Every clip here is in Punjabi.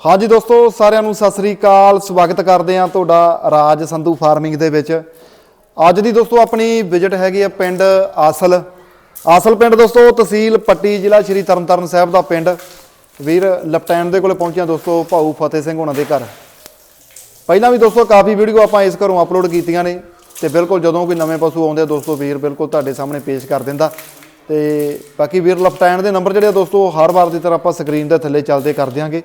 ਹਾਂਜੀ ਦੋਸਤੋ, ਸਾਰਿਆਂ ਨੂੰ ਸਤਿ ਸ੍ਰੀ ਅਕਾਲ। ਸਵਾਗਤ ਕਰਦੇ ਹਾਂ ਤੁਹਾਡਾ ਰਾਜ ਸੰਧੂ ਫਾਰਮਿੰਗ ਦੇ ਵਿੱਚ। ਅੱਜ ਦੀ ਦੋਸਤੋ, ਆਪਣੀ ਵਿਜ਼ਿਟ ਹੈਗੀ ਆ ਪਿੰਡ ਆਸਲ। ਆਸਲ ਪਿੰਡ ਦੋਸਤੋ, ਤਹਿਸੀਲ ਪੱਟੀ ਜ਼ਿਲ੍ਹਾ ਸ਼੍ਰੀ ਤਰਨਤਾਰਨ ਸਾਹਿਬ ਦਾ ਪਿੰਡ। ਵੀਰ ਲਪਟੈਨ ਦੇ ਕੋਲੇ ਪਹੁੰਚਿਆ ਦੋਸਤੋ, ਭਾਊ ਫਤਿਹ ਸਿੰਘ ਉਹਨਾਂ ਦੇ ਘਰ। ਪਹਿਲਾਂ ਵੀ ਦੋਸਤੋ, ਕਾਫੀ ਵੀਡੀਓ ਆਪਾਂ ਇਸ ਘਰੋਂ ਅਪਲੋਡ ਕੀਤੀਆਂ ਨੇ। ਤੇ ਬਿਲਕੁਲ ਜਦੋਂ ਕੋਈ ਨਵੇਂ ਪਸ਼ੂ ਆਉਂਦੇ ਆ ਦੋਸਤੋ, ਵੀਰ ਬਿਲਕੁਲ ਤੁਹਾਡੇ ਸਾਹਮਣੇ ਪੇਸ਼ ਕਰ ਦਿੰਦਾ। ਤੇ ਬਾਕੀ ਵੀਰ ਲਫਟੈਨ ਦੇ ਨੰਬਰ ਜਿਹੜੇ ਆ ਦੋਸਤੋ ਹਰ ਵਾਰ ਦੀ ਤਰ੍ਹਾਂ ਆਪਾਂ ਸਕਰੀਨ ਦੇ ਥੱਲੇ ਚੱਲਦੇ ਕਰ ਦਿਆਂਗੇ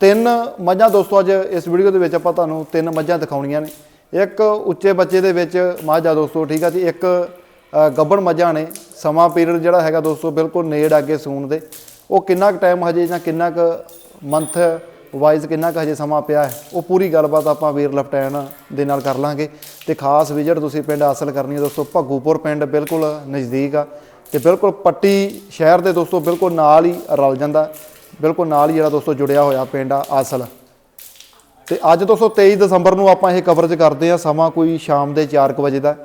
ਤਿੰਨ ਮੱਝਾਂ ਦੋਸਤੋ, ਅੱਜ ਇਸ ਵੀਡੀਓ ਦੇ ਵਿੱਚ ਆਪਾਂ ਤੁਹਾਨੂੰ ਤਿੰਨ ਮੱਝਾਂ ਦਿਖਾਉਣੀਆਂ ਨੇ। ਇੱਕ ਉੱਚੇ ਬੱਚੇ ਦੇ ਵਿੱਚ ਮੱਝ ਆ ਦੋਸਤੋ, ਠੀਕ ਆ ਜੀ? ਇੱਕ ਗੱਬਣ ਮੱਝਾਂ ਨੇ। ਸਮਾਂ ਪੀਰੀਅਡ ਜਿਹੜਾ ਹੈਗਾ ਦੋਸਤੋ, ਬਿਲਕੁਲ ਨੇੜ ਅੱਗੇ ਸੂਣ ਦੇ। ਉਹ ਕਿੰਨਾ ਕੁ ਟਾਈਮ ਹਜੇ ਜਾਂ ਕਿੰਨਾ ਕੁ ਮੰਥ ਵਾਈਜ਼ ਕਿੰਨਾ ਕੁ ਹਜੇ ਸਮਾਂ ਪਿਆ ਹੈ, ਉਹ ਪੂਰੀ ਗੱਲਬਾਤ ਆਪਾਂ ਵੀਰ ਲਫਟੈਨ ਦੇ ਨਾਲ ਕਰ ਲਾਂਗੇ। ਤੇ ਖਾਸ ਵਿਜ਼ਿਟ ਤੁਸੀਂ ਪਿੰਡ ਹਾਸਲ ਕਰਨੀ ਹੈ ਦੋਸਤੋ, ਭੱਗੂਪੁਰ ਪਿੰਡ ਬਿਲਕੁਲ ਨਜ਼ਦੀਕ ਆ। ਤੇ ਬਿਲਕੁਲ ਪੱਟੀ ਸ਼ਹਿਰ ਦੇ ਦੋਸਤੋ, ਬਿਲਕੁਲ ਨਾਲ ਹੀ ਰਲ ਜਾਂਦਾ। ਬਿਲਕੁਲ ਨਾਲ ਹੀ ਜਿਹੜਾ ਦੋਸਤੋ ਜੁੜਿਆ ਹੋਇਆ ਪਿੰਡ ਆ ਆਸਲ। ਤੇ ਅੱਜ ਦੋਸਤੋ 23 ਦਸੰਬਰ ਨੂੰ ਆਪਾਂ ਇਹ ਕਵਰੇਜ ਕਰਦੇ ਆ ਸਮਾਂ ਕੋਈ ਸ਼ਾਮ ਦੇ 4:00 ਵਜੇ ਦਾ।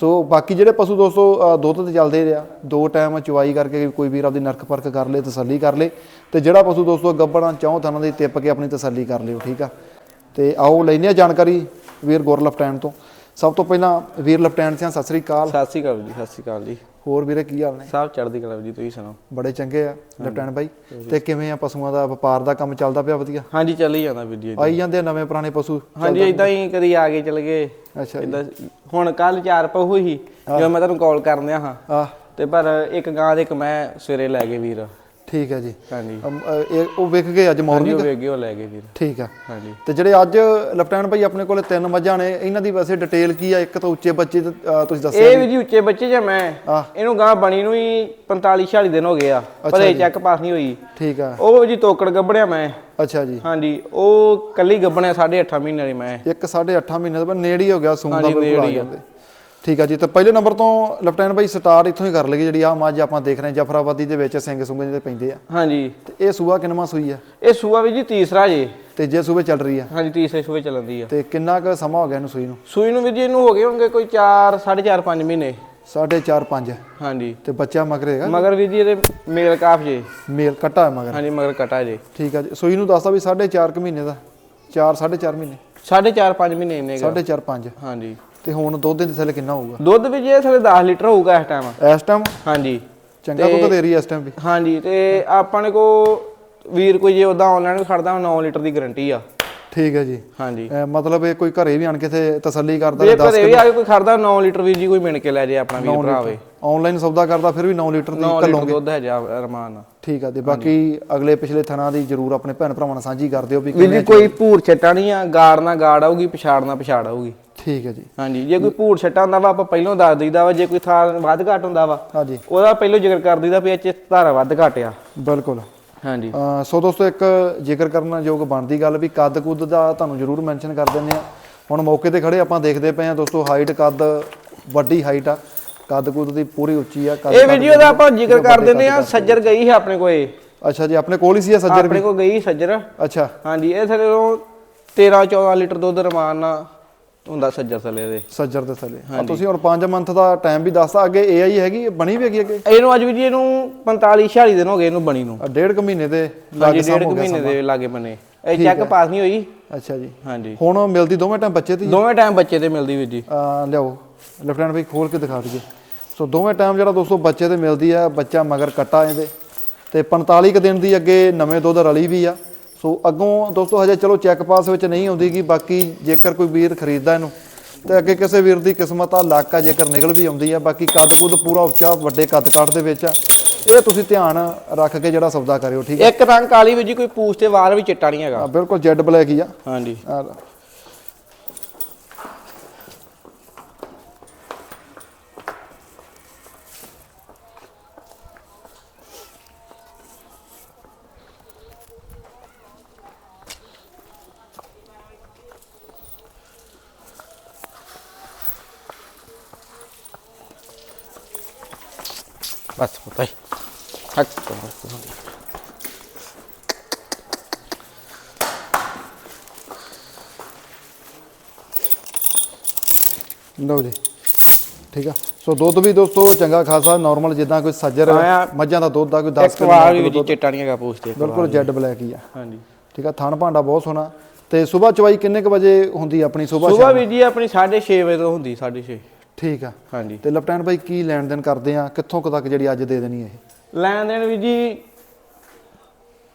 ਸੋ ਬਾਕੀ ਜਿਹੜੇ ਪਸ਼ੂ ਦੋਸਤੋ ਦੁੱਧ ਤੇ ਚੱਲਦੇ ਰਿਹਾ ਦੋ ਟਾਈਮ ਚੁਆਈ ਕਰਕੇ ਕੋਈ ਵੀਰ ਆਪਦੀ ਨਰਕ ਪਰਖ ਕਰ ਲੇ, ਤਸੱਲੀ ਕਰ ਲੇ, ਤੇ ਜਿਹੜਾ ਪਸ਼ੂ ਦੋਸਤੋ ਗੱਬਣਾ ਚੌਂ ਥਾਂ ਦੀ ਟਿੱਪ ਕੇ ਆਪਣੀ ਤਸੱਲੀ ਕਰ ਲਿਓ, ਠੀਕ ਆ? ਤੇ ਆਓ ਲੈਨੇ ਆ ਜਾਣਕਾਰੀ ਵੀਰ ਗੁਰ ਲਫਟੈਨ ਤੋਂ। ਸਭ ਤੋਂ ਪਹਿਲਾਂ ਵੀਰ ਲਫਟੈਨ ਸਿੰਘ ਸਤਿ ਸ੍ਰੀ ਅਕਾਲ। ਸਤਿ ਸ਼੍ਰੀ ਅਕਾਲ ਜੀ, ਸਤਿ ਸ਼੍ਰੀ ਅਕਾਲ ਜੀ। ਹੋਰ ਵੀਰੇ ਕੀ ਹਾਲ ਨੇ? ਸਭ ਚੜ੍ਹਦੀ ਕਲਾ ਜੀ ਤੁਸੀਂ ਸੁਣਾਓ? ਬੜੇ ਚੰਗੇ ਆ ਲਫਟੈਨ ਬਾਈ। ਤੇ ਕਿਵੇਂ ਆ ਪਸ਼ੂਆਂ ਦਾ ਵਪਾਰ ਦਾ ਕੰਮ ਚੱਲਦਾ ਪਿਆ ਵਧੀਆ? ਹਾਂਜੀ ਚੱਲੀ ਜਾਂਦਾ ਵੀਡੀਓ ਆਈ ਜਾਂਦੇ ਆ ਨਵੇਂ ਪੁਰਾਣੇ ਪਸ਼ੂ? ਹਾਂਜੀ ਇਦਾਂ ਹੀ ਕਦੀ ਆ ਗਏ ਚਲ ਗਏ। ਅੱਛਾ ਜੀ। ਇਦਾਂ ਹੁਣ ਕੱਲ ਚਾਰ ਪਹੂ ਹੀ ਜਦੋਂ ਮੈਂ ਤੁਹਾਨੂੰ ਕਾਲ ਕਰਨ ਦਿਆ ਹਾਂ। ਆ ਤੇ ਪਰ ਇੱਕ ਗਾਂ ਦੇ ਇੱਕ ਮੈਂ ਸਵੇਰੇ ਲੈ ਗਏ ਵੀਰ। ਠੀਕ ਹੈ ਜੀ। ਹਾਂਜੀ। ਅਮ, ਅ, ਇਹ ਉਹ ਵਿਕ ਗਏ ਅੱਜ ਹਾਂਜੀ ਮਾਰਨਿੰਗ ਉਹ ਵੇਗੇ ਉਹ ਲੈ ਗਏ ਵੀਰ ਠੀਕ ਆ। ਹਾਂਜੀ। ਤੇ ਜਿਹੜੇ ਅੱਜ ਲੈਫਟੈਨੈਂਟ ਭਾਈ ਆਪਣੇ ਕੋਲੇ ਤਿੰਨ ਮੱਝਾਂ ਨੇ ਇਹਨਾਂ ਦੀ ਵੈਸੇ ਡਿਟੇਲ ਕੀ ਆ? ਇੱਕ ਤਾਂ ਉੱਚੇ ਬੱਚੇ ਤੇ, ਅ, ਤੁਸੀਂ ਦੱਸਿਆ ਇਹ ਵੀ ਜੀ ਉੱਚੇ ਬੱਚੇ ਜਾਂ ਮੈਂ। ਆਹ। ਇਹਨੂੰ ਗਾਂ ਬਣੀ ਨੂੰ ਹੀ 45 46 ਦਿਨ ਹੋ ਗਏ ਆ। ਪਰ ਇਹ ਚੈੱਕ ਪਾਸ ਨਹੀਂ ਹੋਈ। ਠੀਕ ਆ। ਉਹ ਜੀ ਤੋਕੜ ਗੱਬੜਿਆ ਮੈਂ। ਅੱਛਾ ਜੀ। ਹਾਂਜੀ ਉਹ ਕੱਲੀ ਗੱਬਣਿਆ 8.5 ਮਹੀਨੇ ਦੀ ਮੈਂ। ਇੱਕ 8.5 ਮਹੀਨੇ ਦਾ ਪਰ ਨੇੜੇ ਹੀ ਹੋ ਗਿਆ ਸੂਣ ਦਾ ਹਾਂਜੀ, ਬਿਲਕੁਲ ਆ ਨੇੜੇ ਹੀ ਆ। ਜਾਂਦੇ। ਠੀਕ ਆ ਜੀ ਤੇ ਪਹਿਲੇ ਨੰਬਰ ਤੋਂ ਲੈਫਟੈਨੈਂਟ ਭਾਈ ਸਟਾਰ ਇੱਥੋਂ ਹੀ ਕਰ ਲਈਏ ਜਿਹੜੀ ਆ ਮੱਝ ਆਪਾਂ ਦੇਖ ਰਹੇ ਜਫਰਾਬਾਦੀ ਦੇ ਵਿੱਚ ਸਿੰਘ ਸੁੰਗੇ ਜਿਹੜੇ ਪੈਂਦੇ ਆ। ਹਾਂਜੀ। ਤੇ ਇਹ ਸੂਆ ਕਿੰਨਵਾਂ ਸੂਈ ਆ? ਇਹ ਸੂਆ ਵੀ ਜੀ ਤੀਸਰਾ ਜੇ। ਤੇ ਜੇ ਸੂਬੇ ਚੱਲ ਰਹੀ ਆ? ਹਾਂਜੀ ਤੀਸਰੇ ਸੂਏ ਚੱਲਦੀ ਆ। ਤੇ ਕਿੰਨਾ ਕੁ ਸਮਾਂ ਹੋ ਗਿਆ ਇਹਨੂੰ ਸੂਈ ਨੂੰ? ਸੂਈ ਨੂੰ ਵੀ ਜੀ ਇਹਨੂੰ ਹੋ ਗਏ ਹੋਣਗੇ ਕੋਈ 4 4.5 5 ਮਹੀਨੇ। 4.5 5 ਹਾਂਜੀ। ਤੇ ਬੱਚਾ ਮਗਰ ਹੈਗਾ? ਮਗਰ ਵੀ ਜੀ ਇਹਦੇ ਮੇਲ ਕਾਫ ਜੇ। ਮੇਲ ਕੱਟਾ ਹੈ ਮਗਰ? ਹਾਂਜੀ ਮਗਰ ਕਟਾ ਜੇ। ਠੀਕ ਆ ਜੀ ਸੂਈ ਨੂੰ ਦੱਸਦਾ ਵੀ 4.5 ਕੁ ਮਹੀਨੇ ਦਾ। 4 4.5 ਮਹੀਨੇ। 4.5 5 ਮਹੀਨੇ ਕੁ। 4.5 5 ਹਾਂਜੀ। ਤੇ ਹੁਣ ਦੁੱਧ ਦੇ ਥੱਲੇ ਕਿੰਨਾ ਹੋਊਗਾ? ਦੁੱਧ ਵੀ ਜੀ ਥਲੇ 10 ਲੀਟਰ ਹੋਊਗਾ ਇਸ ਟਾਈਮ ਇਸ ਟਾਈਮ ਹਾਂਜੀ। ਚੰਗਾ ਦੁੱਧ ਦੇ ਰਹੀ ਹੈ ਇਸ ਟਾਈਮ ਵੀ। ਹਾਂਜੀ ਤੇ ਆਪਾਂ ਨੇ ਕੋ ਵੀਰ ਕੋਈ ਜੇ ਉਦਾਂ ਆਨਲਾਈਨ ਖੜਦਾ 9 ਲੀਟਰ ਦੀ ਗਾਰੰਟੀ ਆ। ਠੀਕ ਹੈ ਜੀ। ਹਾਂਜੀ। ਮਤਲਬ ਇਹ ਕੋਈ ਘਰੇ ਵੀ ਆਣ ਕੇ ਤੇ ਤਸੱਲੀ ਕਰਦਾ ਜੇ ਘਰੇ ਵੀ ਆ ਕੇ ਕੋਈ ਖੜਦਾ 9 ਲੀਟਰ ਵੀਰ ਜੀ ਕੋਈ ਮਿਣ ਕੇ ਲੈ ਜੇ ਆਪਣਾ ਵੀਰ ਭਰਾ ਹੋਵੇ ਆਨਲਾਈਨ ਸੌਦਾ ਕਰਦਾ ਫਿਰ ਵੀ 9 ਲੀਟਰ ਦੀ 9 ਲੀਟਰ ਦੁੱਧ ਹੈ ਜਾ ਰਮਾਨ ਠੀਕ ਆ ਤੇ ਬਾਕੀ ਅਗਲੇ ਪਿਛਲੇ ਥਣਾ ਦੀ ਜਰੂਰ ਆਪਣੇ ਭੈਣ ਭਰਾਵਾਂ ਨਾਲ ਸਾਂਝੀ ਕਰ ਦਿਓ ਵੀ ਕੋਈ ਭੂਰ ਛੱਟਾ ਨਹੀਂ ਆ ਗਾੜ ਨਾ ਗਾੜ ਆਊਗੀ ਪਛਾੜ ਨਾ ਪਛਾੜ ਆਊਗੀ। ਠੀਕ ਹੈ ਜੀ। ਹਾਂਜੀ ਜੇ ਕੋਈ ਭੂਰ ਛੱਟਾ ਹੁੰਦਾ ਵਾ ਆਪਾਂ ਪਹਿਲਾਂ ਦੱਸ ਦਈਦਾ ਵਾ ਜੇ ਕੋਈ ਥਾਂ ਵੱਧ ਘੱਟ ਹੁੰਦਾ ਵਾ ਹਾਂਜੀ। ਉਹਦਾ ਪਹਿਲਾਂ ਜ਼ਿਕਰ ਕਰ ਦਈਦਾ ਵੀ ਚ ਧਾਰਾ ਵੱਧ ਘੱਟ ਆ। ਬਿਲਕੁਲ। ਹਾਂਜੀ। ਸੋ ਦੋਸਤੋ ਇੱਕ ਜ਼ਿਕਰ ਕਰਨ ਯੋਗ ਬਣਦੀ ਗੱਲ ਵੀ ਕੱਦ ਕੁੱਦ ਦਾ ਤੁਹਾਨੂੰ ਜਰੂਰ ਮੈਂਸ਼ਨ ਕਰ ਦਿੰਦੇ ਆ ਹੁਣ ਮੌਕੇ ਤੇ ਖੜੇ ਆਪਾਂ ਦੇਖਦੇ ਪਏ ਆ ਦੋਸਤੋ ਹਾਈਟ ਕੱਦ ਵੱਡੀ ਹਾਈਟ ਆ। ਕੱਦ ਕੁੱਦ ਦੀ ਪੂਰੀ ਉੱਚੀ ਆ ਇਹ ਵੀਡੀਓ ਦਾ ਆਪਾਂ ਜ਼ਿਕਰ ਕਰ ਦਿੰਦੇ ਆ ਸੱਜਰ ਗਈ ਹੈ ਆਪਣੇ ਕੋਲੇ ਅੱਛਾ ਜੀ ਆਪਣੇ ਕੋਲ ਹੀ ਸੀ ਸੱਜਰ ਆਪਣੇ ਕੋਲ ਗਈ ਸੱਜਰ। ਅੱਛਾ। ਹਾਂਜੀ ਇਹ ਥੱਲੇ 13 14 ਲੀਟਰ ਦੁੱਧ ਰਮਾਨ ਨਾਲ ਹੁੰਦਾ ਸੱਜਰ ਥੱਲੇ ਦੇ। ਸੱਜਰ ਦੇ ਥੱਲੇ ਆ ਤੁਸੀਂ ਹੁਣ 5 ਮੰਥ ਦਾ ਟਾਈਮ ਵੀ ਦੱਸਤਾ ਅੱਗੇ ਏਆਈ ਹੈਗੀ ਬਣੀ ਵੀ ਹੈਗੀ ਅੱਗੇ? ਇਹਨੂੰ ਅੱਜ ਵੀ ਜੀ ਇਹਨੂੰ 45 46 ਦਿਨ ਹੋ ਗਏ ਇਹਨੂੰ ਬਣੀ ਨੂੰ। ਆ ਡੇਢ ਕੁ ਮਹੀਨੇ ਦੇ ਲਾਗੇ ਡੇਢ ਕੁ ਹੋ ਮਹੀਨੇ ਦੇ ਲਾਗੇ ਬਣੇ। ਇਹ ਚੈੱਕ ਪਾਸ ਨਹੀਂ ਹੋਈ। ਅੱਛਾ ਜੀ। ਹਾਂਜੀ। ਹੁਣ ਮਿਲਦੀ ਦੋਵੇਂ ਟਾਈਮ ਬੱਚੇ ਤੇ ਦੋਵੇਂ ਟਾਈਮ ਬੱਚੇ ਤੇ ਮਿਲਦੀ ਵੀਰ ਜੀ। ਆ ਲਿਆਓ। ਲੈਫਟੈਂਟ ਵੀ ਖੋਲ ਕੇ ਦਿਖਾ ਦਈਏ। ਸੋ ਦੋਵੇਂ ਟਾਈਮ ਜਿਹੜਾ ਦੋਸਤੋ ਬੱਚੇ ਤੇ ਮਿਲਦੀ ਆ ਬੱਚਾ ਮਗਰ ਕੱਟਾ ਇਹਦੇ। ਤੇ 45 ਕੁ ਦਿਨ ਦੀ ਅੱਗੇ ਨਵੇਂ ਦੁੱਧ ਰਲੀ ਵੀ ਆ। ਸੋ ਅੱਗੋਂ ਦੋਸਤੋ ਹਜੇ ਚਲੋ ਚੈੱਕ ਪਾਸ ਵਿੱਚ ਨਹੀਂ ਆਉਂਦੀਗੀ ਬਾਕੀ ਜੇਕਰ ਕੋਈ ਵੀਰ ਖਰੀਦਦਾ ਇਹਨੂੰ ਤੇ ਅੱਗੇ ਕਿਸੇ ਵੀਰ ਦੀ ਕਿਸਮਤ ਆ ਲੱਕ ਆ ਜੇਕਰ ਨਿਕਲ ਵੀ ਆਉਂਦੀ ਆ ਬਾਕੀ ਕੱਦ ਕੁੱਦ ਪੂਰਾ ਉੱਚਾ ਵੱਡੇ ਕੱਦ ਕਾਠ ਦੇ ਵਿੱਚ ਆ ਇਹ ਤੁਸੀਂ ਧਿਆਨ ਰੱਖ ਕੇ ਜਿਹੜਾ ਸੌਦਾ ਕਰਿਓ ਠੀਕ ਇੱਕ ਰੰਗ ਕਾਲੀ ਵੀਰ ਜੀ ਕੋਈ ਪੂਛ ਤੇ ਵਾਲ ਵੀ ਚਿੱਟਾ ਨਹੀਂ ਹੈਗਾ। ਬਿਲਕੁਲ ਜੈਡ ਬਲੈਕ ਹੀ ਆ। ਹਾਂਜੀ। ਬਸ ਪਤਾ ਹੀ ਹੱਕ ਲਓ ਜੀ ਠੀਕ ਆ ਸੋ ਦੁੱਧ ਵੀ ਦੋਸਤੋ ਚੰਗਾ ਖਾਸਾ ਨਾਰਮਲ ਜਿੱਦਾਂ ਕੋਈ ਸੱਜਰ ਆਇਆ। ਮੱਝਾਂ ਦਾ ਦੁੱਧ ਆ ਕੋਈ 10 ਇੱਕ ਵੀ ਵੀਰ ਹੈਗਾ ਪੂਛ ਤੇ ਬਿਲਕੁਲ ਜੈਡ ਬਲੈਕ ਹੀ ਆ ਹਾਂਜੀ. ਠੀਕ ਆ ਥਣ ਭਾਂਡਾ ਬਹੁਤ ਸੋਹਣਾ। ਤੇ ਸਵੇਰ ਚਵਾਈ ਕਿੰਨੇ ਕ ਵਜੇ ਹੁੰਦੀ ਆ ਆਪਣੀ ਸਵੇਰ ਸਵੇਰ ਵੀ ਜੀ ਆਪਣੀ 6:30 ਵਜੇ ਤੋਂ ਹੁੰਦੀ 6:30 ਠੀਕ ਆ। ਹਾਂਜੀ। ਤੇ ਲੈਫਟੈਨੈਂਟ ਭਾਈ ਕੀ ਲੈਣ ਦੇਣ ਕਰਦੇ ਆ? ਕਿੱਥੋਂ ਕੁ ਤੱਕ ਜਿਹੜੀ ਅੱਜ ਦੇ ਦੇਣੀ ਇਹ? ਲੈਣ ਦੇਣ ਵੀ ਜੀ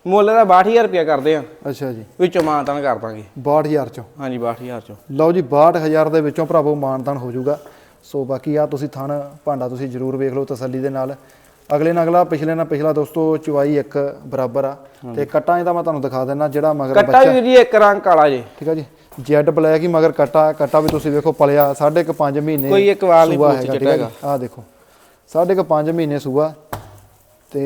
ਮੁੱਲ ਦਾ 62000 ਰੁਪਇਆ ਕਰਦੇ ਆ। ਅੱਛਾ ਜੀ। ਵਿੱਚੋਂ ਮਾਨਤਾਨ ਕਰ ਦਾਂਗੇ। 62000 ਚੋਂ? ਹਾਂਜੀ 62000 ਚੋਂ। ਲਓ ਜੀ 62000 ਦੇ ਵਿੱਚੋਂ ਭਰਾਵੋ ਮਾਨਦਾਨ ਹੋ ਜਾਊਗਾ। ਸੋ ਬਾਕੀ ਆ ਤੁਸੀਂ ਥਣ ਭਾਂਡਾ ਤੁਸੀਂ ਜ਼ਰੂਰ ਵੇਖ ਲਓ ਤਸੱਲੀ ਦੇ ਨਾਲ। ਅਗਲੇ ਨਾਲ ਅਗਲਾ ਪਿਛਲੇ ਨਾਲ ਪਿਛਲਾ ਦੋਸਤੋ ਚੁਵਾਈ ਇੱਕ ਬਰਾਬਰ ਆ। ਤੇ ਕੱਟਾਂ ਇਹਦਾ ਮੈਂ ਤੁਹਾਨੂੰ ਦਿਖਾ ਦਿੰਦਾ ਜਿਹੜਾ ਮਗਰ ਕੱਟਾ ਵੀ ਜੀ ਇੱਕ ਰੰਗ ਕਾਲਾ ਜੇ। ਠੀਕ ਆ ਜੀ। ਜੈਡ ਬਲੈਕ ਹੀ ਮਗਰ ਕੱਟਾ ਕੱਟਾ ਵੀ ਤੁਸੀਂ ਵੇਖੋ ਪਲਿਆ ਸਾਢੇ ਕੁ 5 ਮਹੀਨੇ ਕੋਈ ਇੱਕ ਵਾਲ ਨਹੀਂ ਪੂਛ ਚਿੱਟਾ? ਹੈਗਾ। ਆਹ ਦੇਖੋ ਸਾਢੇ ਕੁ 5 ਮਹੀਨੇ ਸੂਆ ਤੇ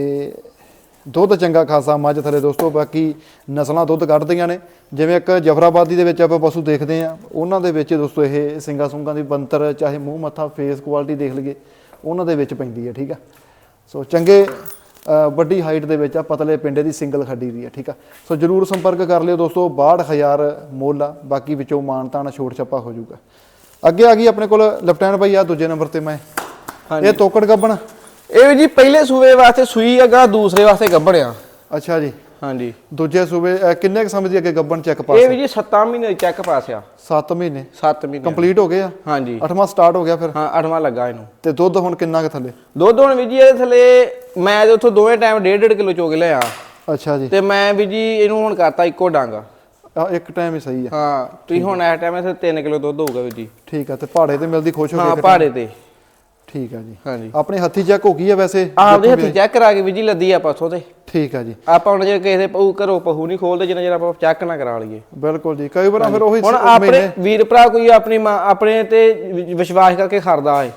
ਦੁੱਧ ਚੰਗਾ ਖਾਸਾ ਮੱਝ ਥਲੇ ਦੋਸਤੋ ਬਾਕੀ ਨਸਲਾਂ ਦੁੱਧ ਕੱਢਦੀਆਂ ਨੇ ਜਿਵੇਂ ਇੱਕ ਜਫਰਾਬਾਦੀ ਦੇ ਵਿੱਚ ਆਪਾਂ ਪਸ਼ੂ ਦੇਖਦੇ ਆ ਉਹਨਾਂ ਦੇ ਵਿੱਚ ਦੋਸਤੋ ਇਹ ਸਿੰਗਾ ਸੁੰਗਾ ਦੀ ਬੰਤਰ ਚਾਹੇ ਮੂੰਹ ਮੱਥਾ ਫੇਸ ਕੁਆਲਿਟੀ ਦੇਖ ਲਈਏ ਉਹਨਾਂ ਦੇ ਵਿੱਚ ਪੈਂਦੀ ਹੈ ਠੀਕ ਆ ਸੋ ਚੰਗੇ ਵੱਡੀ ਹਾਈਟ ਦੇ ਵਿੱਚ ਆ ਪਤਲੇ ਪਿੰਡੇ ਦੀ ਸਿੰਗਲ ਖੱਡੀ ਦੀ ਆ ਠੀਕ ਆ? ਸੋ ਜਰੂਰ ਸੰਪਰਕ ਕਰ ਲਿਓ ਦੋਸਤੋ 62000 ਮੁੱਲ ਆ ਬਾਕੀ ਵਿੱਚੋਂ ਮਾਨਤਾਨ ਛੋਟ ਛੱਪਾ ਹੋ ਜਾਊਗਾ। ਅੱਗੇ ਆ ਗਈ ਆਪਣੇ ਕੋਲ ਲੈਫਟੈਨੈਂਟ ਭਾਈ ਆ ਦੂਜੇ ਨੰਬਰ ਤੇ ਮੈਂ। ਇਹ ਤੋਕੜ ਗੱਬਣ? ਇਹ ਵੀ ਜੀ ਪਹਿਲੇ ਸੂਬੇ ਵਾਸਤੇ ਸੂਈ ਅਗਾ ਦੂਸਰੇ ਵਾਸਤੇ ਗੱਭਣਿਆ ਅੱਛਾ ਜੀ। ਹਾਂਜੀ। ਦੂਜੇ ਸੂਬੇ ਕਿੰਨੇ ਕੁ ਸਮੇਂ ਦੀ ਅੱਗੇ ਗੱਬਣ ਚੈੱਕ ਪਾਸ ਇਹ ਵੀ ਜੀ 7 ਮਹੀਨੇ ਚੈੱਕ ਪਾਸ ਆ। 7 ਮਹੀਨੇ? 7 ਮਹੀਨੇ। ਕੰਪਲੀਟ ਹੋ ਗਏ ਆ? ਹਾਂਜੀ। ਅੱਠਵਾਂ ਸਟਾਰਟ ਹੋ ਗਿਆ ਫਿਰ? ਹਾਂ ਅੱਠਵਾਂ ਲੱਗਾ ਇਹਨੂੰ। ਤੇ ਦੁੱਧ ਹੁਣ ਕਿੰਨਾ ਕੁ ਥੱਲੇ? ਦੁੱਧ ਹੁਣ ਵੀ ਜੀ ਇਹਦੇ ਥਲੇ ਮੈਂ ਤੇ ਉੱਥੋਂ ਦੋਵੇਂ ਟਾਈਮ 1.5 ਕਿਲੋ ਚੋਗ ਲਿਆ। ਅੱਛਾ ਜੀ। ਤੇ ਮੈਂ ਵੀ ਜੀ ਇਹਨੂੰ ਹੁਣ ਕਰਤਾ ਇੱਕੋ ਡੰਗ। ਆ ਇੱਕ ਟਾਈਮ ਹੀ ਸਹੀ ਆ। ਹਾਂ ਤੁਸੀਂ ਹੁਣ ਇਸ ਟਾਈਮ ਇਥੇ 3 ਕਿਲੋ ਦੁੱਧ ਹੋਊਗਾ ਵੀ ਜੀ। ਠੀਕ ਆ ਤੇ ਪਹਾੜੇ ਤੇ ਮਿਲਦੀ ਖੁਸ਼ ਹੋ ਹਾਂ ਕੇ ਪਹਾੜੇ ਤੇ। ਠੀਕ ਆ ਜੀ। ਹਾਂਜੀ। ਆਪਣੇ ਹੱਥੀ ਚੈੱਕ ਹੋ ਗਈ ਆ ਵੈਸੇ? ਆਪਦੇ ਹੱਥੀ ਚੈੱਕ ਕਰਾ ਕੇ ਵੀ ਜੀ ਲੱਦੀ ਆ ਪਰਸੋਂ ਤੇ। ਠੀਕ ਆ ਜੀ। ਆਪਾਂ ਹੁਣ ਜੇ ਕਿਸੇ ਦੇ ਪਹੂ ਘਰੋਂ ਪਹੂ ਨਹੀਂ ਖੋਲਦੇ ਜਿੰਨਾ ਚਿਰ ਆਪਾਂ ਚੈੱਕ ਨਾ ਕਰਾ ਲਈਏ। ਬਿਲਕੁਲ ਜੀ ਕਈ ਵਾਰ ਫਿਰ ਉਹੀ ਹੁਣ ਆਪਣੇ ਵੀਰ ਭਰਾ ਕੋਈ ਆਪਣੀ ਮਾਂ ਆਪਣੇ ਤੇ ਵਿਸ਼ਵਾਸ ਕਰਕੇ ਖੜਦਾ ਹੈ।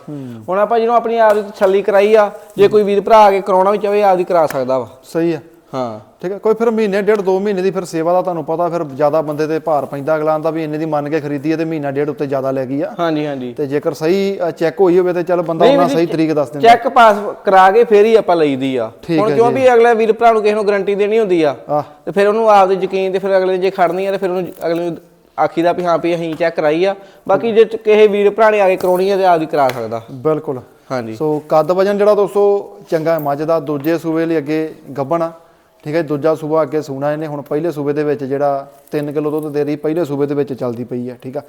ਹੁਣ ਆਪਾਂ ਜਿਹਨੂੰ ਆਪਣੀ ਆਪ ਦੀ ਤਸੱਲੀ ਕਰਾਈ ਆ ਜੇ ਕੋਈ ਵੀਰ ਭਰਾ ਆ ਕੇ ਕਰਾਉਣਾ ਵੀ ਚਾਹੇ ਆਪ ਦੀ ਕਰਾ ਸਕਦਾ ਵਾ। ਸਹੀ ਆ। ਹਾਂ। ਠੀਕ ਹੈ ਕੋਈ ਫਿਰ ਮਹੀਨੇ ਡੇਢ ਦੋ ਮਹੀਨੇ ਦੀ ਫਿਰ ਸੇਵਾ ਦਾ ਤੁਹਾਨੂੰ ਪਤਾ ਫਿਰ ਜ਼ਿਆਦਾ ਬੰਦੇ ਤੇ ਭਾਰ ਪੈਂਦਾ ਅਗਲਾ ਆਂਦਾ ਵੀ ਇੰਨੇ ਦੀ ਮੰਨ ਕੇ ਖਰੀਦੀ ਹੈ ਤੇ ਮਹੀਨਾ ਡੇਢ ਉੱਤੇ ਜ਼ਿਆਦਾ ਲੈ ਗਈ ਆ। ਹਾਂਜੀ ਹਾਂਜੀ। ਤੇ ਜੇਕਰ ਸਹੀ ਚੈੱਕ ਹੋਈ ਹੋਵੇ ਤੇ ਚੱਲ ਬੰਦਾ ਉਹਨਾਂ ਸਹੀ ਤਰੀਕ ਦੱਸ ਦਿੰਦਾ। ਚੈੱਕ ਪਾਸ ਕਰਾ ਕੇ ਫੇਰ ਹੀ ਆਪਾਂ ਲਈਦੀ ਆ। ਹੁਣ ਕਿਉਂ ਵੀ ਅਗਲੇ ਵੀਰ ਭਰਾ ਨੂੰ ਕਿਸੇ ਨੂੰ ਗਾਰੰਟੀ ਦੇਣੀ ਹੁੰਦੀ ਆ ਤੇ ਫਿਰ ਉਹਨੂੰ ਆਪਦੇ ਯਕੀਨ ਤੇ ਫਿਰ ਅਗਲੇ ਜੇ ਖੜਨੀ ਆ ਤੇ ਫਿਰ ਉਹਨੂੰ ਅਗਲੇ ਨੂੰ ਆਖੀਦਾ ਵੀ ਹਾਂ ਵੀ ਅਸੀਂ ਚੈੱਕ ਕਰਾਈ ਆ। ਬਾਕੀ ਜੇ ਕਿਸੇ ਵੀਰ ਭਰਾ ਨੇ ਆ ਕੇ ਕਰਾਉਣੀ ਆ ਤੇ ਆਪਦੀ ਕਰਾ ਸਕਦਾ। ਬਿਲਕੁਲ। ਹਾਂਜੀ। ਸੋ ਕੱਦ ਵਜਨ ਜਿਹੜਾ ਦੋਸਤੋ ਚੰਗਾ ਹੈ ਮੱਝ ਦਾ ਦੂਜੇ ਸੂਬੇ ਲਈ ਅੱਗੇ ਗੱਬਣ ਆ। ਠੀਕ ਹੈ ਦੂਜਾ ਸੂਬਾ ਅੱਗੇ ਸੂਣਾ ਇਹਨੇ ਹੁਣ ਪਹਿਲੇ ਸੂਬੇ ਦੇ ਵਿੱਚ ਜਿਹੜਾ 3 ਕਿਲੋ ਦੁੱਧ ਦੇ ਰਹੀ ਪਹਿਲੇ ਸੂਬੇ ਦੇ ਵਿੱਚ ਚੱਲਦੀ ਪਈ ਆ ਠੀਕ ਆ।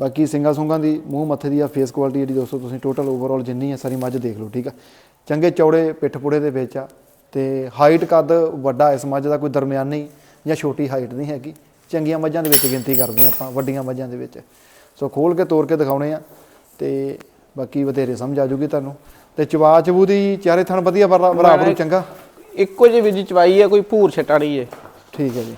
ਬਾਕੀ ਸਿੰਗਾ ਸੁੰਗਾ ਦੀ ਮੂੰਹ ਮੱਥੇ ਦੀ ਆ ਫੇਸ ਕੁਆਲਿਟੀ ਜਿਹੜੀ ਦੋਸਤੋ ਤੁਸੀਂ ਟੋਟਲ ਓਵਰਆਲ ਜਿੰਨੀ ਹੈ ਸਾਰੀ ਮੱਝ ਦੇਖ ਲਓ ਠੀਕ ਆ। ਚੰਗੇ ਚੌੜੇ ਪਿੱਠ ਪੁੜੇ ਦੇ ਵਿੱਚ ਆ ਤੇ ਹਾਈਟ ਕੱਦ ਵੱਡਾ ਇਸ ਮੱਝ ਦਾ ਕੋਈ ਦਰਮਿਆਨੀ ਜਾਂ ਛੋਟੀ ਹਾਈਟ ਨਹੀਂ ਹੈਗੀ। ਚੰਗੀਆਂ ਮੱਝਾਂ ਦੇ ਵਿੱਚ ਗਿਣਤੀ ਕਰਦੇ ਹਾਂ ਆਪਾਂ ਵੱਡੀਆਂ ਮੱਝਾਂ ਦੇ ਵਿੱਚ। ਸੋ ਖੋਲ ਕੇ ਤੋੜ ਕੇ ਦਿਖਾਉਣੇ ਆ ਤੇ ਬਾਕੀ ਵਧੇਰੇ ਸਮਝ ਆ ਜੂਗੀ ਤੁਹਾਨੂੰ। ਤੇ ਚਵਾ ਚਬੂ ਦੀ ਚਾਰੇ ਥਣ ਵਧੀਆ ਬਰਾ- ਬਰਾਬਰ ਚੰਗਾ। ਇੱਕੋ ਜਿਹੀ ਜੀ ਚਵਾਈ ਆ ਕੋਈ ਭੂਰ ਛਟਾ ਨਹੀਂ ਏ ਠੀਕ ਹੈ ਜੀ।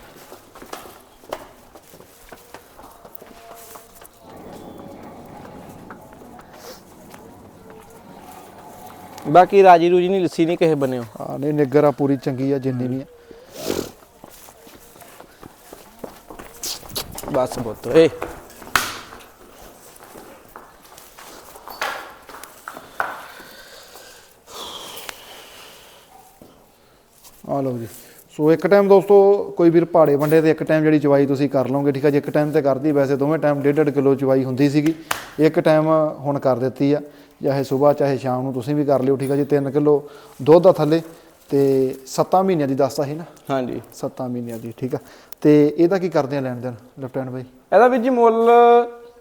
ਬਾਕੀ ਰਾਜੀ ਰੂਜੀ ਨਹੀਂ ਲੱਸੀ ਨਹੀਂ ਕਿਸੇ ਬੰਨਿਓ। ਹਾਂ ਨਹੀਂ ਨਿੱਗਰ ਆ ਪੂਰੀ ਚੰਗੀ ਆ ਜਿੰਨੀ ਵੀ ਆ। ਬਸ ਬੁੱਤ ਏ ਆ ਲਓ ਜੀ। ਸੋ ਇੱਕ ਟਾਈਮ ਦੋਸਤੋ ਕੋਈ ਵੀਰ ਪਹਾੜੇ ਵੰਡੇ ਤੇ ਇੱਕ ਟਾਈਮ ਜਿਹੜੀ ਚਵਾਈ ਤੁਸੀਂ ਕਰ ਲਓਗੇ ਠੀਕ ਆ ਜੀ? ਇੱਕ ਟਾਈਮ ਤੇ ਕਰਦੀ ਵੈਸੇ ਦੋਵੇਂ ਟਾਈਮ ਡੇਢ ਡੇਢ ਕਿਲੋ ਚਵਾਈ ਹੁੰਦੀ ਸੀਗੀ। ਇੱਕ ਟਾਈਮ ਹੁਣ ਕਰ ਦਿੱਤੀ ਆ। ਚਾਹੇ ਸਵੇਰ ਚਾਹੇ ਸ਼ਾਮ ਨੂੰ ਤੁਸੀਂ ਵੀ ਕਰ ਲਿਓ ਠੀਕ ਆ ਜੀ? 3 ਕਿਲੋ ਦੁੱਧ ਆ ਥੱਲੇ ਤੇ 7 ਮਹੀਨਿਆਂ ਦੀ ਦੱਸਦਾ ਸੀ ਨਾ? ਹਾਂਜੀ। 7 ਮਹੀਨਿਆਂ ਦੀ ਠੀਕ ਆ। ਤੇ ਇਹਦਾ ਕੀ ਕਰਦੇ ਆ ਲੈਣ ਦੇਣ ਲੈਫਟੈਂਟ ਬਾਈ? ਇਹਦਾ ਵੀਰ ਜੀ ਮੁੱਲ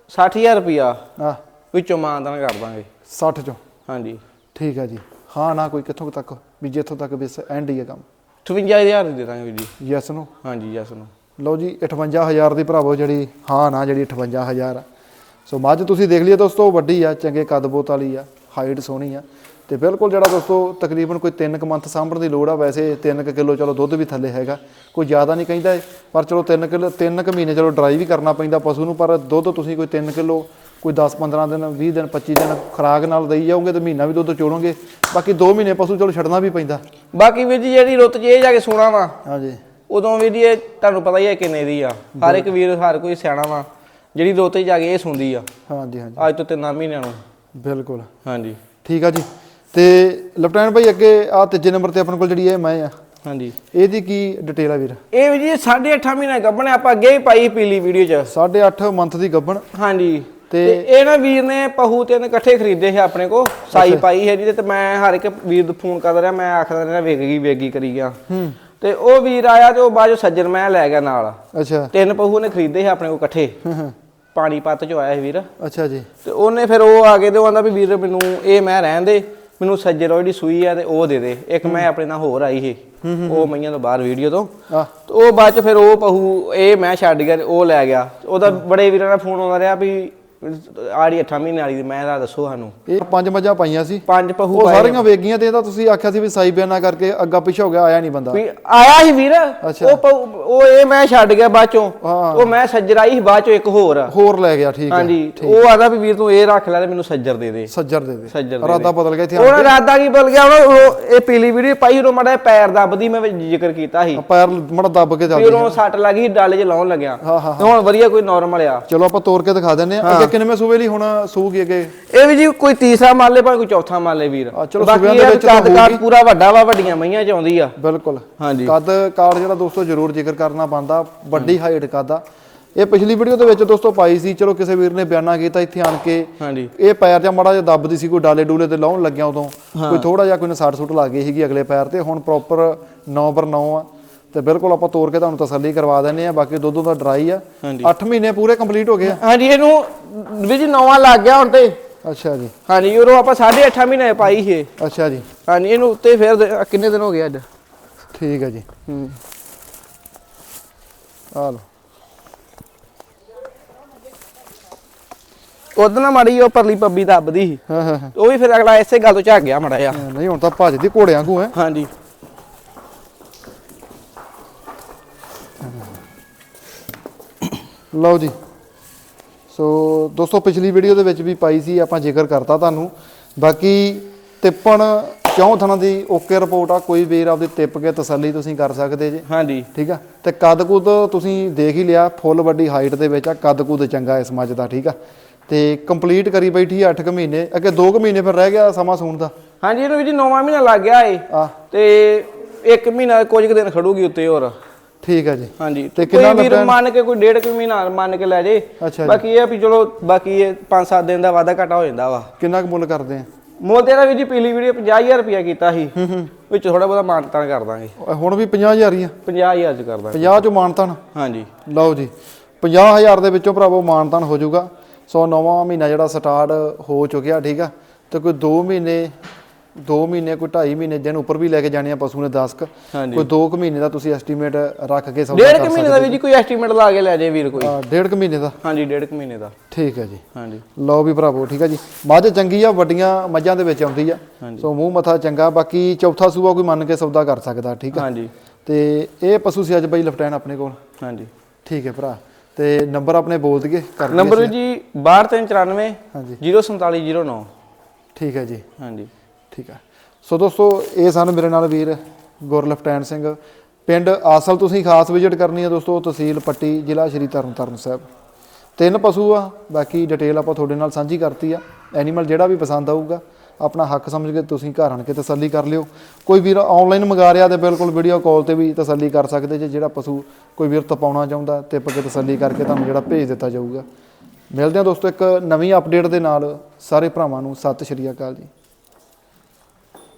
60000 ਰੁਪਿਆ ਆ ਵਿੱਚੋਂ ਮਾਨਦਾਨ ਕਰ ਦਾਂਗੇ। 60 ਚੋਂ? ਹਾਂਜੀ। ਠੀਕ ਆ ਜੀ। ਹਾਂ ਨਾ ਕੋਈ ਕਿੱਥੋਂ ਤੱਕ ਵੀ ਜਿੱਥੋਂ ਤੱਕ ਵੀ ਐਂਡ ਹੀ ਹੈ ਕੰਮ। 58000 ਦੀ ਦਾਂਗੇ ਵੀਰ ਜੀ। ਯੈਸ ਨੂੰ ਹਾਂਜੀ ਯੈਸ ਨੂੰ ਲਓ ਜੀ 58000 ਦੀ ਭਰਾਵੋ ਜਿਹੜੀ ਹਾਂ ਨਾ ਜਿਹੜੀ 58000 ਆ। ਸੋ ਮੱਝ ਤੁਸੀਂ ਦੇਖ ਲਈਏ ਦੋਸਤੋ ਵੱਡੀ ਆ ਚੰਗੇ ਕੱਦ ਬੋਤ ਵਾਲੀ ਆ ਹਾਈਟ ਸੋਹਣੀ ਆ। ਤੇ ਬਿਲਕੁਲ ਜਿਹੜਾ ਦੋਸਤੋ ਤਕਰੀਬਨ ਕੋਈ 3 ਕੁ ਮੰਥ ਸਾਂਭਣ ਦੀ ਲੋੜ ਆ ਵੈਸੇ 3 ਕਿਲੋ ਚਲੋ ਦੁੱਧ ਵੀ ਥੱਲੇ ਹੈਗਾ ਕੋਈ ਜ਼ਿਆਦਾ ਨਹੀਂ ਕਹਿੰਦਾ ਪਰ ਚਲੋ 3 ਕਿਲੋ 3 ਕੁ ਮਹੀਨੇ ਚਲੋ ਡਰਾਈ ਵੀ ਕਰਨਾ ਪੈਂਦਾ ਪਸ਼ੂ ਨੂੰ ਪਰ ਦੁੱਧ ਤੁਸੀਂ ਕੋਈ 3 ਕਿਲੋ ਕੋਈ 10 15 ਦਿਨ 20 ਦਿਨ 25 ਦਿਨ ਖਰਾਕ ਨਾਲ ਦੇਈ ਜਾਓਗੇ ਤੇ ਮਹੀਨਾ ਵੀ ਦੁੱਧ ਚੋਣੋਗੇ। ਬਾਕੀ 2 ਮਹੀਨੇ ਪਸ਼ੂ ਚਲੋ ਛੱਡਣਾ ਵੀ ਪੈਂਦਾ। ਬਾਕੀ ਵੀਰ ਜੀ ਜਿਹੜੀ ਰੁੱਤ 'ਚ ਇਹ ਜਾ ਕੇ ਸੋਣਾ ਵਾ ਹਾਂਜੀ। ਉਦੋਂ ਵੀਰ ਜੀ ਇਹ ਤੁਹਾਨੂੰ ਪਤਾ ਹੀ ਹੈ ਕਿੰਨੇ ਦੀ ਆ। ਹਰ ਇੱਕ ਵੀਰ ਹਰ ਕੋਈ ਸਿਆਣਾ ਵਾ ਜਿਹੜੀ ਰੁੱਤ 'ਚ ਜਾ ਕੇ ਇਹ ਸੁਣਦੀ ਆ। ਹਾਂਜੀ ਹਾਂਜੀ। ਅੱਜ ਤੋਂ ਤਿੰਨਾਂ ਮਹੀਨਿਆਂ ਨੂੰ। ਬਿਲਕੁਲ। ਹਾਂਜੀ। ਠੀਕ ਆ ਜੀ। ਤੇ ਲੈਫਟੈਨੈਂਟ ਭਾਈ ਅੱਗੇ ਆ ਤੀਜੇ ਨੰਬਰ ਤੇ ਆਪਣੇ ਕੋਲ ਜਿਹੜੀ ਇਹ ਮੈਂ ਆ। ਹਾਂਜੀ। ਇਹਦੀ ਕੀ ਡਿਟੇਲ ਆ ਵੀਰ? ਇਹ ਵੀ ਜੀ 8.5 ਮਹੀਨੇ ਗੱਭਣੇ ਆਪਾਂ ਅੱਗੇ ਹੀ ਪਾਈ ਪੀਲੀ ਵੀਡੀਓ 'ਚ। 8.5 ਮੰਥ ਦੀ ਗੱਭਣ। ਹਾਂਜੀ। ਤੇ- ਇਹ ਨਾ ਵੀਰ ਨੇ ਪਹੂ ਤੇ ਨੇ ਇਕੱਠੇ ਖਰੀਦੇ ਸੀ ਆਪਣੇ ਕੋ ਸਾਈ ਪਾਈ ਹੈ ਜੀ ਤੇ ਮੈਂ ਹਰ ਇੱਕ ਵੀਰ ਨੂੰ ਫੋਨ ਕਰਦਾ ਰਿਹਾ ਮੈਂ ਆਖਦਾ ਰਿਹਾ ਵੇਖ ਗਈ ਵੇਖ ਗਈ ਕਰੀ ਗਿਆ ਹੂੰ। ਤੇ ਉਹ ਵੀਰ ਆਇਆ ਤੇ ਉਹ ਚੋਂ ਸੱਜਣ ਮੈਂ ਲੈ ਗਿਆ ਨਾਲ। ਅੱਛਾ। ਤਿੰਨ ਪਹੂ ਨੇ ਖਰੀਦੇ ਸੀ ਆਪਣੇ ਕੋਲ ਇਕੱਠੇ। ਪਾਣੀਪਤ ਚੋਂ ਆਇਆ ਸੀ ਵੀਰ। ਅੱਛਾ ਜੀ। ਤੇ ਉਹਨੇ ਫਿਰ ਉਹ ਆ ਕੇ ਤੇ ਉਹ ਆਂਦਾ ਵੀ ਵੀਰ ਮੈਨੂੰ ਇਹ ਮੈਂ ਰਹਿਣ ਦੇ ਮੈਨੂੰ ਸੱਜਰ ਉਹ ਜਿਹੜੀ ਸੂਈ ਆ ਤੇ ਉਹ ਦੇ ਦੇ। ਇੱਕ ਮੈਂ ਆਪਣੇ ਨਾਲ ਹੋਰ ਆਈ ਸੀ। ਉਹ ਮਈਆਂ ਤੋਂ ਬਾਹਰ ਵੀਡੀਓ ਤੋਂ। ਤੇ ਉਹ ਬਾਅਦ ਚ ਫਿਰ ਉਹ ਪਹੂ ਇਹ ਮੈਂ ਛੱਡ ਗਿਆ ਤੇ ਉਹ ਲੈ ਗਿਆ। ਉਹਦਾ ਬੜੇ ਵੀਰਾਂ ਦਾ ਫੋਨ ਆਉਂਦਾ ਰਿਹਾ ਵੀ ਆੜੀ 8 ਮਹੀਨੇ ਵਾਲੀ ਦੀ ਮੈਂ ਦਾ ਦੱਸੋ ਸਾਨੂੰ। ਇਹ ਪੰਜ ਮੱਝਾਂ ਪਾਈਆਂ ਸੀ। ਪੰਜ ਪਹੂ ਉਹ ਪਾਏ ਸਾਰੀਆਂ ਵੇਗੀਆਂ ਤੇ ਇਹਦਾ ਤੁਸੀਂ ਆਖਿਆ ਸੀ ਵੀ ਸਾਈ ਬਿਆਨਾ ਕਰਕੇ ਅੱਗਾ ਪਿੱਛੇ ਹੋ ਗਿਆ ਆਇਆ ਨਹੀਂ ਬੰਦਾ। ਵੀ ਆਇਆ ਸੀ ਵੀਰ। ਅੱਛਾ। ਉਹ ਪਹੂ- ਉਹ ਇਹ ਮੈਂ ਛੱਡ ਗਿਆ ਬਾਅਦ ਚੋਂ। ਹਾਂ। ਉਹ ਮੈਂ ਸੱਜਰ ਆਈ ਸੀ ਬਾਅਦ ਚੋਂ ਇੱਕ ਹੋਰ। ਹੋਰ ਲੈ ਗਿਆ ਠੀਕ ਹੈ ਹਾਂਜੀ। ਉਹ ਆਦਾ ਵੀ ਵੀਰ ਤੂੰ ਇਹ ਰੱਖ ਲੈ ਤੇ ਮੈਨੂੰ ਸੱਜਰ ਦੇ ਦੇ। ਸੱਜਰ ਦੇ ਦੇ। ਸੱਜਰ ਦੇ ਰਾਦਾ ਬਦਲ ਗਿਆ ਇੱਥੇ ਉਹ ਰਾਦਾ ਕੀ ਬਲ ਗਿਆ? ਉਹ ਉਹ ਇਹ ਪੀਲੀ ਵੀਡੀਓ ਪਾਈ ਉਹ ਮੜਾ ਪੈਰ ਦੱਬਦੀ ਮੈਂ ਵਿੱਚ ਜ਼ਿਕਰ ਕੀਤਾ ਸੀ। ਪੈਰ ਮੜਾ ਦੱਬ ਕੇ ਚੱਲਦੇ ਫਿਰ ਉਹ ਸੱਟ ਲੱਗੀ ਡਾਲੇ 'ਚ ਲਾਉਣ ਲੱਗਿਆ। ਹਾਂ, ਹਾਂ, ਹੁਣ ਵਧੀਆ ਕੋਈ ਨਾਰਮਲ ਆ। ਚਲੋ ਆਪਾਂ ਤੋੜ ਕੇ ਦਿਖਾ ਦਿੰਨੇ ਆ ਅੱਗੇ ਕਿੰਨਵੇਂ ਸੂਬੇ ਲਈ ਹੁਣ ਸੂਗੀ ਅੱਗੇ? ਇਹ ਵੀ ਜੀ ਕੋਈ ਤੀਸਰਾ ਮੰਨ ਲੇ ਭਾਵੇਂ ਕੋਈ ਚੌਥਾ ਮੰਨ ਲੇ ਵੀਰ। ਆ, ਚਲੋ ਸੂਬਿਆਂ ਦੇ ਇਹ ਵਿੱਚ ਤਾਂ ਕੱਦ ਕਾਠ ਪੂਰਾ ਵੱਡਾ ਵਾ ਵੱਡੀਆਂ ਮਈਆਂ ਚ ਆਉਂਦੀ ਆ। ਬਿਲਕੁਲ। ਹਾਂਜੀ। ਕੱਦ ਕਾਰਡ ਜਿਹੜਾ ਦੋਸਤੋ ਜ਼ਰੂਰ ਜ਼ਿਕਰ ਕਰਨਾ ਬੰਦਾ ਵੱਡੀ ਹਾਈਟ ਕੱਦ ਇਹ ਪਿਛਲੀ ਵੀਡੀਓ ਦੇ ਵਿੱਚ ਦੋਸਤੋ ਪਾਈ ਸੀ ਚਲੋ ਕਿਸੇ ਵੀਰ ਨੇ ਬਿਆਨਾ ਕੀਤਾ ਇੱਥੇ ਆਣ ਕੇ। ਹਾਂਜੀ। ਇਹ ਪੈਰ ਜਾਂ ਮੜਾ ਜਿਹਾ ਦੱਬਦੀ ਸੀ ਕੋਈ ਡਾਲੇ ਡੂਲੇ ਤੇ ਲਾਉਣ ਲੱਗਿਆ ਉਦੋਂ। ਕੋਈ ਥੋੜਾ ਜਿਹਾ ਕੋਈ ਨੇ 60 ਸੁੱਟ ਲੱਗ ਗਈ ਸੀਗੀ ਅਗਲੇ ਪੈਰ ਤੇ। ਹੁਣ ਪ੍ਰੋਪਰ 9 ਪਰ 9 ਆ। ਤੇ ਬਿਲਕੁਲ ਆਪਾਂ ਤੋੜ ਕੇ ਤੁਹਾਨੂੰ ਤਸੱਲੀ ਕਰਵਾ ਦਿੰਨੇ ਆ ਬਾਕੀ ਦੁੱਧ ਦਾ ਡਰਾਈ ਆ। ਹਾਂਜੀ। 8 ਮਹੀਨੇ ਪੂਰੇ ਕੰਪਲੀਟ ਹੋ ਗਏ ਆ। ਹਾਂਜੀ ਇਹਨੂੰ ਵੀ ਜੀ ਨਵਾਂ ਲੱਗ ਗਿਆ ਹੁਣ ਤੇ। ਅੱਛਾ ਜੀ। ਹਾਂਜੀ ਉਦੋਂ ਆਪਾਂ 8.5 ਮਹੀਨੇ ਪਾਈ ਸੀ ਅੱਛਾ ਜੀ। ਹਾਂਜੀ ਇਹਨੂੰ ਉੱਤੇ ਫਿਰ ਕਿੰਨੇ ਦਿਨ ਹੋ ਗਏ ਅੱਜ? ਠੀਕ ਹੈ ਜੀ। ਹੂੰ। ਆ ਲਓ। ਉਦੋਂ ਨਾ ਮਾੜੀ ਉਹ ਪਰਲੀ ਪੱਬੀ ਦੱਬਦੀ ਸੀ। ਹਾਂ ਹਾਂ ਹਾਂ। ਉਹ ਵੀ ਫਿਰ ਅਗਲਾ ਇਸੇ ਗੱਲ ਤੋਂ ਝੱਕ ਗਿਆ ਮੜਾ ਆ ਨਹੀਂ ਹੁਣ ਤਾਂ ਭੱਜਦੀ ਘੋੜਿਆਂ ਵਾਂਗੂ ਹੈ। ਹਾਂਜੀ। ਲਓ ਜੀ। ਸੋ ਦੋਸਤੋ ਪਿਛਲੀ ਵੀਡੀਓ ਦੇ ਵਿੱਚ ਵੀ ਪਾਈ ਸੀ ਆਪਾਂ ਜ਼ਿਕਰ ਕਰਤਾ ਤੁਹਾਨੂੰ। ਬਾਕੀ ਤਿੱਪਣ ਚੌਂ ਥਣਾ ਦੀ ਓਕੇ ਰਿਪੋਰਟ ਆ। ਕੋਈ ਵੀਰ ਆਪਦੀ ਟਿੱਪ ਕੇ ਤਸੱਲੀ ਤੁਸੀਂ ਕਰ ਸਕਦੇ ਜੇ। ਹਾਂਜੀ। ਠੀਕ ਆ? ਤੇ ਕੱਦ ਕੁੱਦ ਤੁਸੀਂ ਦੇਖ ਹੀ ਲਿਆ ਫੁੱਲ ਵੱਡੀ ਹਾਈਟ ਦੇ ਵਿੱਚ ਆ। ਕੱਦ ਕੁੱਦ ਚੰਗਾ ਇਸ ਮੱਝ ਦਾ ਠੀਕ ਆ? ਤੇ ਕੰਪਲੀਟ ਕਰੀ ਬੈਠੀ ਆ 8 ਕੁ ਮਹੀਨੇ। ਅੱਗੇ 2 ਕੁ ਮਹੀਨੇ ਫਿਰ ਰਹਿ ਗਿਆ ਸਮਾਂ ਸੂਣ ਦਾ? ਹਾਂਜੀ ਇਹਨੂੰ ਵੀ ਜੀ ਨੌਵਾਂ ਮਹੀਨਾ ਲੱਗ ਗਿਆ ਏ। ਆ। ਤੇ ਇੱਕ ਮਹੀਨਾ ਕੁਝ ਕੁ ਦਿਨ ਖੜੂਗੀ ਉੱਤੇ ਹੋਰ। ਠੀਕ ਆ ਜੀ। ਹਾਂਜੀ। ਤੇ ਕਿੰਨਾ ਕੋਈ ਵੀਰ? ਮੰਨ ਕੇ ਕੋਈ ਡੇਢ ਕੁ ਮਹੀਨਾ ਮੰਨ ਕੇ ਲੈ ਜੇ। ਅੱਛਾ ਜੀ। ਬਾਕੀ ਇਹ ਆ ਵੀ ਚਲੋ ਬਾਕੀ ਇਹ 5-7 ਦਿਨ ਦਾ ਵਾਧਾ ਘਾਟਾ ਹੋ ਜਾਂਦਾ ਵਾ। ਕਿੰਨਾ ਕੁ ਮੁੱਲ ਕਰਦੇ ਆ? ਮੁੱਲ ਤੇਰਾ ਵੀ ਜੀ ਪੀਲੀ ਵੀਡੀਓ 50000 ਰੁਪਇਆ ਕੀਤਾ ਸੀ। ਵਿੱਚ ਥੋੜਾ ਬਹੁਤਾ ਮਾਨਤਾਨ ਕਰ ਦਾਂਗੇ। ਹੁਣ ਵੀ 50000 ਹੀ ਆ? 50000 ਚ ਕਰ ਦਾਂਗੇ। 50 ਚੋਂ ਮਾਨਤਾਨ? ਹਾਂਜੀ। ਲਓ ਜੀ 50000 ਦੇ ਵਿੱਚੋਂ ਭਰਾਵੋ ਮਾਨਤਾਨ ਹੋ ਜਾਊਗਾ। ਸੋ ਨੌਵਾਂ ਮਹੀਨਾ ਜਿਹੜਾ ਸਟਾਰਟ ਹੋ ਚੁੱਕਿਆ ਠੀਕ ਆ? ਤੇ ਕੋਈ 2 ਮਹੀਨੇ 2 ਮਹੀਨੇ ਕੋਈ 2.5 ਮਹੀਨੇ ਦਿਨ ਉੱਪਰ ਵੀ ਲੈ ਕੇ ਜਾਣੇ ਆ ਪਸ਼ੂ ਨੇ 10 ਕ। ਹਾਂਜੀ। ਕੋਈ 2 ਕੁ ਮਹੀਨੇ ਦਾ ਤੁਸੀਂ ਐਸਟੀਮੇਟ ਰੱਖ ਕੇ ਸੌਦਾ ਡੇਢ ਕੁ ਮਹੀਨੇ ਦਾ ਵੀ ਜੀ ਕੋਈ ਐਸਟੀਮੇਟ ਲਾ ਕੇ ਲੈ ਜੇ ਵੀਰ ਕੋਈ। ਡੇਢ ਕੁ ਮਹੀਨੇ ਦਾ। ਹਾਂਜੀ ਡੇਢ ਕੁ ਮਹੀਨੇ ਦਾ। ਠੀਕ ਹੈ ਜੀ। ਹਾਂਜੀ। ਲਓ ਵੀ ਭਰਾਵੋ ਠੀਕ ਆ ਜੀ। ਮੱਝ ਚੰਗੀ ਆ ਵੱਡੀਆਂ ਮੱਝਾਂ ਦੇ ਵਿੱਚ ਆਉਂਦੀ ਆ। ਸੋ ਮੂੰਹ ਮੱਥਾ ਚੰਗਾ ਬਾਕੀ ਚੌਥਾ ਸੂਆ ਕੋਈ ਮੰਨ ਕੇ ਸੌਦਾ ਕਰ ਸਕਦਾ ਠੀਕ ਆ। ਹਾਂਜੀ। ਤੇ ਇਹ ਪਸ਼ੂ ਸੀ ਅੱਜ ਬਾਈ ਲਫਟੈਨ ਆਪਣੇ ਕੋਲ। ਹਾਂਜੀ। ਠੀਕ ਹੈ ਭਰਾ। ਤੇ ਨੰਬਰ ਆਪਣੇ ਬੋਲ ਦਈਏ ਕਰ ਨੰਬਰ ਜੀ 62394 ਹਾਂਜੀ। 04709 ਠੀਕ ਹੈ ਜੀ। ਹਾਂਜੀ। ਠੀਕ ਹੈ ਸੋ ਦੋਸਤੋ, ਇਹ ਸਨ ਮੇਰੇ ਨਾਲ ਵੀਰ ਗੁਰਲਫਟੈਨ ਸਿੰਘ। ਪਿੰਡ ਆਸਲ ਤੁਸੀਂ ਖਾਸ ਵਿਜ਼ਿਟ ਕਰਨੀ ਹੈ ਦੋਸਤੋ, ਤਹਿਸੀਲ ਪੱਟੀ, ਜ਼ਿਲ੍ਹਾ ਸ਼੍ਰੀ ਤਰਨਤਾਰਨ ਸਾਹਿਬ। ਤਿੰਨ ਪਸ਼ੂ ਆ, ਬਾਕੀ ਡਿਟੇਲ ਆਪਾਂ ਤੁਹਾਡੇ ਨਾਲ ਸਾਂਝੀ ਕਰਤੀ ਆ। ਐਨੀਮਲ ਜਿਹੜਾ ਵੀ ਪਸੰਦ ਆਊਗਾ, ਆਪਣਾ ਹੱਕ ਸਮਝ ਕੇ ਤੁਸੀਂ ਘਰ ਆਣ ਕੇ ਤਸੱਲੀ ਕਰ ਲਿਓ। ਕੋਈ ਵੀਰ ਆਨਲਾਈਨ ਮੰਗਾ ਰਿਹਾ ਤੇ ਬਿਲਕੁਲ ਵੀਡੀਓ ਕਾਲ ਤੇ ਵੀ ਤਸੱਲੀ ਕਰ ਸਕਦੇ ਜੇ ਜਿਹੜਾ ਪਸ਼ੂ ਕੋਈ ਵੀਰ ਤਪਾਉਣਾ ਚਾਹੁੰਦਾ ਤੇ ਕੇ ਤਸੱਲੀ ਕਰਕੇ ਤੁਹਾਨੂੰ ਜਿਹੜਾ ਭੇਜ ਦਿੱਤਾ ਜਾਊਗਾ। ਮਿਲਦੇ ਹਾਂ ਦੋਸਤੋ ਇੱਕ ਨਵੀਂ ਅਪਡੇਟ ਦੇ ਨਾਲ। ਸਾਰੇ ਭਰਾਵਾਂ ਨੂੰ ਸਤਿ ਸ਼੍ਰੀ ਅਕਾਲ ਜੀ।